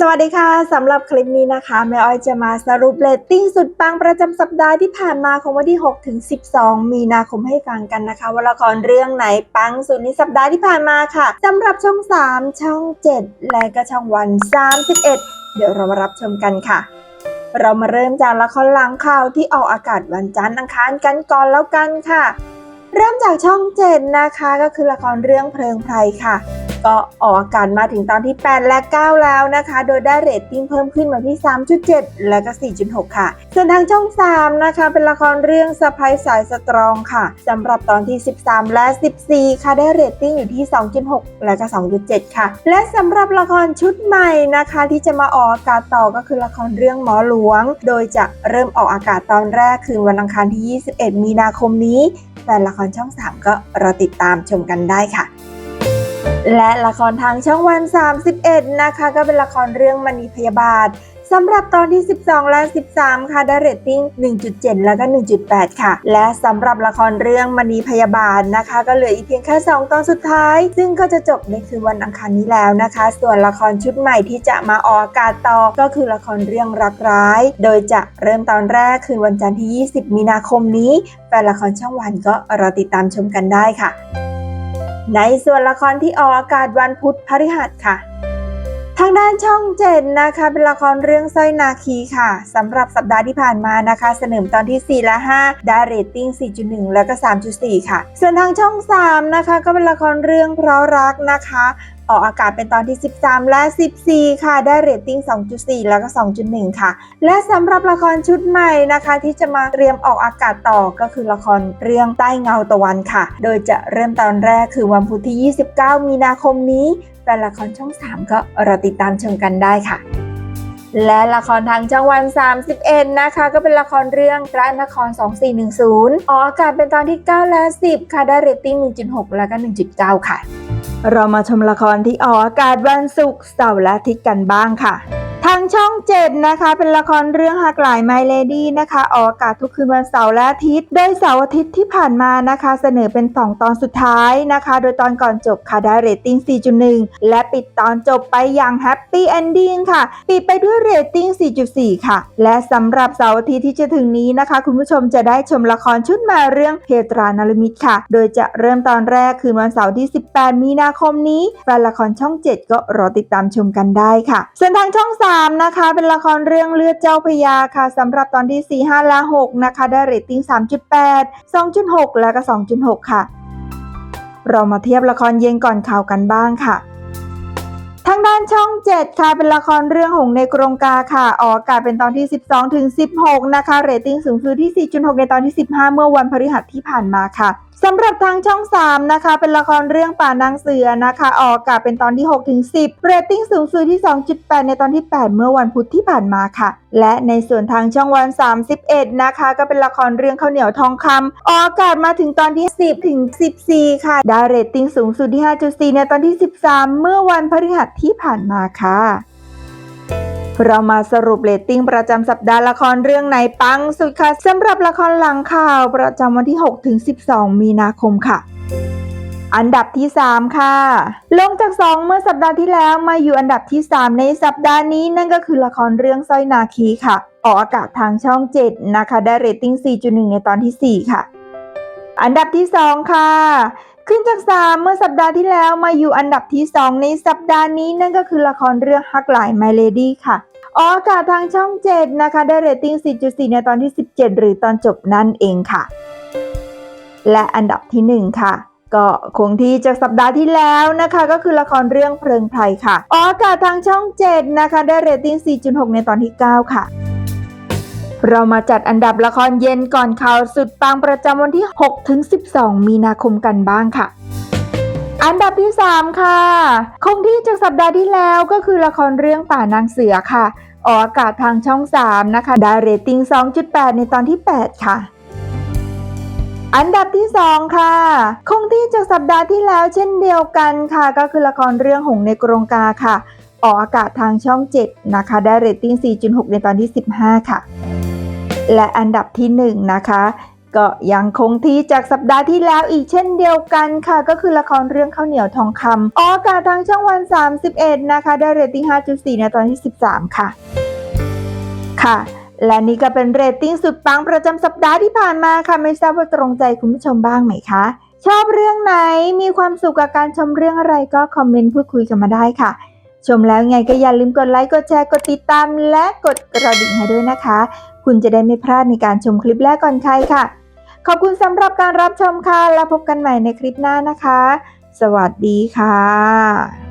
สวัสดีค่ะสำหรับคลิปนี้นะคะแม่อ้อยจะมาสรุปเรตติ้งสุดปังประจำสัปดาห์ที่ผ่านมาของวันที่ 6 ถึง 12 มีนาคมให้ฟังกันนะคะว่าละครเรื่องไหนปังสุดในสัปดาห์ที่ผ่านมาค่ะสำหรับช่อง 3 ช่อง 7 และก็ช่องวัน 31 เดี๋ยวเรามารับชมกันค่ะเรามาเริ่มจากละครหลังข่าวที่ออกอากาศวันจันทร์อังคารกันก่อนแล้วกันค่ะ เริ่มจากช่อง 7 นะคะก็คือละครเรื่องเพลิงไพรค่ะ ก็ออกอากาศมาถึงตอนที่ 8 และ 9 แล้วนะคะ โดยได้เรตติ้งเพิ่มขึ้นมาที่ 3.7 และก็ 4.6 ค่ะ ส่วนทางช่อง 3 นะคะ เป็นละครเรื่องสะพายสายสตรองค่ะสำหรับตอนที่ 13 และ 14 ค่ะ ได้เรตติ้งอยู่ที่ 2.6 และก็ 2.7 ค่ะ และสำหรับละครชุดใหม่นะคะที่จะมาออกอากาศต่อก็คือละครเรื่องหมอหลวง โดยจะเริ่มออกอากาศตอนแรกคืนวันอังคารที่ 21 มีนาคมนี้แฟนละครช่อง 3 ก็รอติดตามชมกันได้ค่ะ และละครทางช่องวัน 31 นะคะ ก็เป็นละครเรื่องมณีพยาบาทสำหรับตอนที่ 12 และ 13 ค่ะ ได้เรตติ้ง 1.7 แล้วก็ 1.8 ค่ะ และสำหรับละครเรื่องมณีพยาบาลนะคะ ก็เหลืออีกเพียงแค่ 2 ตอนสุดท้าย ซึ่งก็จะจบในคืนวันอังคารนี้แล้วนะคะ ส่วนละครชุดใหม่ที่จะมาออกอากาศต่อ ก็คือละครเรื่องรักร้าย โดยจะเริ่มตอนแรกคืนวันจันทร์ที่ 20 มีนาคมนี้ แฟนละครช่องวันก็รอติดตามชมกันได้ค่ะ ในส่วนละครที่ออกอากาศวันพุธพฤหัสค่ะ ทางด้านช่องเจ็ดนะคะ เป็นละครเรื่องสร้อยนาคีค่ะสำหรับสัปดาห์ที่ผ่านมานะคะ เสนอตอนที่ 4 และ 5 ได้เรตติ้ง 4.1 แล้วก็ 3.4 ค่ะ ส่วนทางช่อง 3 นะคะ ก็เป็นละครเรื่องเพราะรักนะคะ ออกอากาศเป็นตอนที่ 13 และ 14 ค่ะ ได้เรตติ้ง 2.4 แล้วก็ 2.1 ค่ะ และสำหรับละครชุดใหม่นะคะ ที่จะมาเตรียมออกอากาศต่อก็คือละครเรื่องใต้เงาตะวันค่ะ โดยจะเริ่มตอนแรกคือวันพุธที่ 29 มีนาคมนี้แฟนละครช่อง 3 ก็รอติดตามชมกันได้ค่ะ และละครทางช่องวัน 31 นะคะ ก็เป็นละครเรื่องพระนคร 2410ออกอากาศเป็นตอนที่ 9 และ 10 ค่ะ ได้เรตติ้ง 1.6 แล้วก็ 1.9 ค่ะ เรามาชมละครที่ออกอากาศวันศุกร์เสาร์และอาทิตย์กันบ้างค่ะ ทางช่อง7นะคะ เป็นละครเรื่องหักหลาย My Lady นะคะ ออกอากาศทุกคืนวันเสาร์และอาทิตย์ โดยเสาร์อาทิตย์ที่ผ่านมานะคะ เสนอเป็น 2 ตอนสุดท้ายนะคะ โดยตอนก่อนจบค่ะได้เรตติ้ง 4.1 และปิดตอนจบไปอย่างแฮปปี้เอนดิ้งค่ะ ปิดไปด้วยเรตติ้ง 4.4 ค่ะ และสำหรับเสาร์อาทิตย์ที่จะถึงนี้นะคะ คุณผู้ชมจะได้ชมละครชุดมาเรื่องเพตรานารมิตค่ะ โดยจะเริ่มตอนแรกคืนวันเสาร์ที่ 18 มีนาคมนี้แฟนละครช่อง 7 ก็รอติดตามชมกันได้ค่ะส่วนทางช่อง 3นะคะ เป็นละครเรื่องเลือดเจ้าพยาค่ะสำหรับตอนที่ 4 5 และ 6 นะคะ ได้เรตติ้ง 3.8 2.6 และก็ 2.6 ค่ะ เรามาเทียบละครเย็นก่อนข่าวกันบ้างค่ะางด้านช่อง 7 ค่ะ เป็นละครเรื่องหงในกรงกาค่ะออกอากาศเป็นตอนที่ 12 ถึง 16 นะคะ เรตติ้งสูงสุดที่ 4.6 ในตอนที่ 15 เมื่อวันพฤหัสที่ผ่านมาค่ะสำหรับทางช่อง 3 นะคะ เป็นละครเรื่องป่านางเสือนะคะ ออกอากาศเป็นตอนที่ 6 ถึง 10 เรตติ้งสูงสุดที่ 2.8 ในตอนที่ 8 เมื่อวันพุธที่ผ่านมาค่ะ และในส่วนทางช่องวัน 31 นะคะ ก็เป็นละครเรื่องข้าวเหนียวทองคำออกอากาศมาถึงตอนที่ 10 ถึง 14 ค่ะ ได้เรตติ้งสูงสุดที่ 5.4 ในตอนที่ 13 เมื่อวันพฤหัสที่ผ่านมาค่ะ เรามาสรุปเรตติ้งประจำสัปดาห์ละครเรื่องไหนปังสุดค่ะสำหรับละครหลังข่าวประจำวันที่6ถึง12 มีนาคมค่ะอันดับที่ 3 ค่ะ ลงจาก 2 เมื่อสัปดาห์ที่แล้วมาอยู่อันดับที่ 3 ในสัปดาห์นี้นั่นก็คือละครเรื่องสร้อยนาคีค่ะ ออกอากาศทางช่อง 7 นะคะ ได้เรตติ้ง 4.1 ในตอนที่ 4 ค่ะ อันดับที่ 2 ค่ะ ขึ้นจาก 3 เมื่อสัปดาห์ที่แล้วมาอยู่อันดับที่ 2 ในสัปดาห์นี้นั่นก็คือละครเรื่องฮักหลาย My Lady ค่ะออกอากาศทางช่อง 7 นะคะ ได้เรตติ้ง 4.4 ในตอนที่ 17 หรือตอนจบนั่นเองค่ะ และอันดับที่ 1 ค่ะก็คงที่จากสัปดาห์ที่แล้วนะคะ ก็คือละครเรื่องเพลิงไพรค่ะออกอากาศทางช่อง 7 นะคะ ได้เรตติ้ง 4.6 ในตอนที่ 9 ค่ะ เรามาจัดอันดับละครเย็นก่อนข่าวสุดปังประจำวันที่ 6 ถึง 12 มีนาคมกันบ้างค่ะอันดับที่ 3 ค่ะ คงที่จากสัปดาห์ที่แล้วก็คือละครเรื่องป่านางเสือค่ะ ออกอากาศทางช่อง 3 นะคะ ได้เรตติ้ง 2.8 ในตอนที่ 8 ค่ะ อันดับที่ 2 ค่ะ คงที่จากสัปดาห์ที่แล้วเช่นเดียวกันค่ะ ก็คือละครเรื่องหงส์ในกรงกาค่ะ ออกอากาศทางช่อง 7 นะคะ ได้เรตติ้ง 4.6 ในตอนที่ 15 ค่ะ และอันดับที่1นะคะก็ยังคงที่จากสัปดาห์ที่แล้วอีกเช่นเดียวกันค่ะ ก็คือละครเรื่องข้าวเหนียวทองคำออกอากาศทางช่องวัน 31 นะคะ ได้เรตติ้ง 5.4 ในตอนที่ 13 ค่ะ ค่ะ และนี่ก็เป็นเรตติ้งสุดปังประจำสัปดาห์ที่ผ่านมาค่ะ ไม่ทราบว่าตรงใจคุณผู้ชมบ้างไหมคะ ชอบเรื่องไหนมีความสุขกับการชมเรื่องอะไรก็คอมเมนต์พูดคุยกันมาได้ค่ะ ชมแล้วไงก็อย่าลืมกดไลค์กดแชร์กดติดตาม และกดกระดิ่งให้ด้วยนะคะ คุณจะได้ไม่พลาดในการชมคลิปแรกก่อนใครค่ะ ขอบคุณสำหรับการรับชมค่ะ แล้วพบกันใหม่ในคลิปหน้านะคะ สวัสดีค่ะ